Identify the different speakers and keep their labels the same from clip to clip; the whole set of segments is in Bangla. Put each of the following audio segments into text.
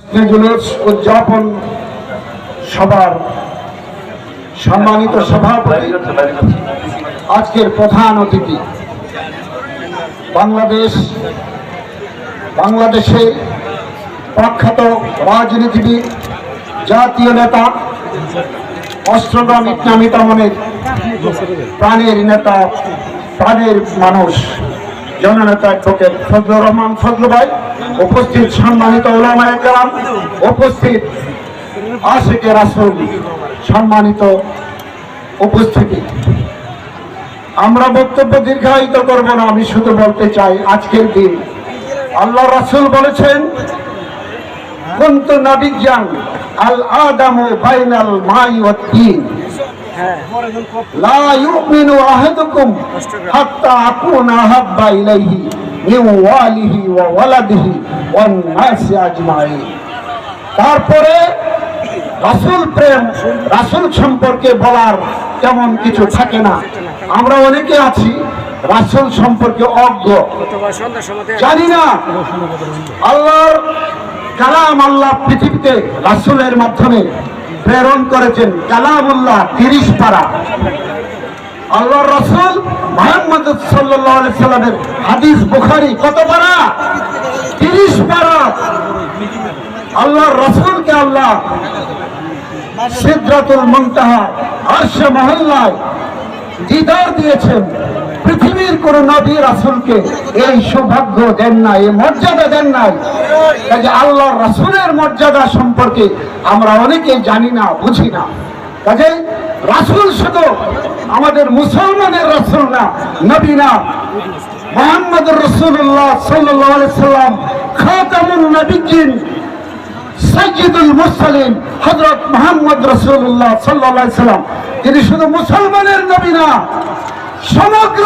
Speaker 1: জুলুস উদযাপন সবার সম্মানিত সভাপতি, আজকের প্রধান অতিথি, বাংলাদেশ, বাংলাদেশে প্রখ্যাত রাজনীতিবিদ, জাতীয় নেতা অস্ত্রগ্রাম ইসলামী দমনের প্রাণের নেতা, প্রাণের মানুষ। জননেতা অ্যাডভোকেট ফজলুর রহমান ফজলু ভাই। উপস্থিত সম্মানিত ওলামায়ে কেরাম, উপস্থিত আশেকে রাসুল, সম্মানিত উপস্থিতি। আমরা বক্তব্য দীর্ঘায়িত করব না, আমি শুধু বলতে চাই আজকের দিন। আল্লাহ রাসূল বলেছেন, কুনতু নাবিয়ান আল আদামু বাইনাল মাই ওয়াত তিন। লা ইউমিনু আহাদুকুম হাত্তা আকুনা হাব্বা ইলাইহি মিন ওয়ালিহি ওয়া ওয়ালাদিহি ওয়ান নাসি আজমাইন। তারপরে রাসূল প্রেম রাসূল সম্পর্কে বলার তেমন কিছু থাকে না। আমরা অনেকে আছি রাসূল সম্পর্কে অজ্ঞ। জানি না। আল্লাহর কালাম আল্লাহ পৃথিবীতে রাসূলের মাধ্যমে প্রেরণ করেছেন কালামুল্লাহ তিরিশ পারা। আল্লাহ রসুল মোহাম্মদ সাল্লামের হাদিস বুখারি কত পারা? তিরিশ পারা। আল্লাহর রসুলকে আল্লাহ সিদ্রাতুল মুনতাহা, আরশে মহল্লায় দিদার দিয়েছেন। পৃথিবীর কোন নবী রাসূলকে এই সৌভাগ্য দেন নাই, এই মর্যাদা দেন নাই। কাজে আল্লাহ রাসূলের মর্যাদা সম্পর্কে আমরা অনেকে জানি না, বুঝি না। কাজে রাসূল শুধু আমাদের মুসলমানের রাসূল না, নবী না। মোহাম্মদ রসুল্লাহ সাল্লাহ সাল্লাম, খাতামুন নবীজিন সৈয়দুল মুরসালিন, হযরত মুহাম্মদ রাসূলুল্লাহ সাল্লাল্লাহু আলাইহি সাল্লাম। তিনি শুধু মুসলমানের নবী না সমগ্র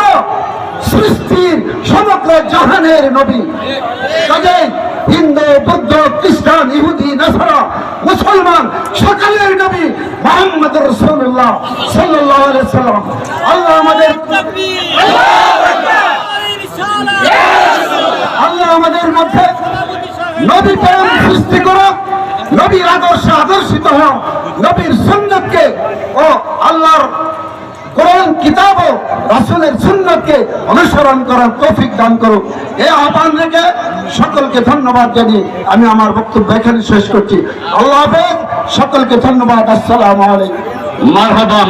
Speaker 1: সৃষ্টির, সমগ্র জাহানের নবী। কাজেই হিন্দু, বৌদ্ধ, খ্রিস্টান, ইহুদি, নাসারা, মুসলমান, সকলের নবী মুহাম্মদ রাসূলুল্লাহ সাল্লাল্লাহু আলাইহি সাল্লাম। আল্লাহ আমাদের আল্লাহ আমাদের মধ্যে নবী প্রেম সৃষ্টি করো নবীর আদর্শ আদর্শিত হও নবীর সুন্নতকে ও আল্লাহর কোরআন কিতাব ও রাসূলের সুন্নতকে অনুসরণ করার তৌফিক দান করো এ আহ্বান রেখে সকলকে ধন্যবাদ জানিয়ে আমি আমার বক্তব্য এখানে শেষ করছি। আল্লাহ হাফেজ, সকলকে ধন্যবাদ। আসসালামু আলাইকুম।
Speaker 2: মারহাবা।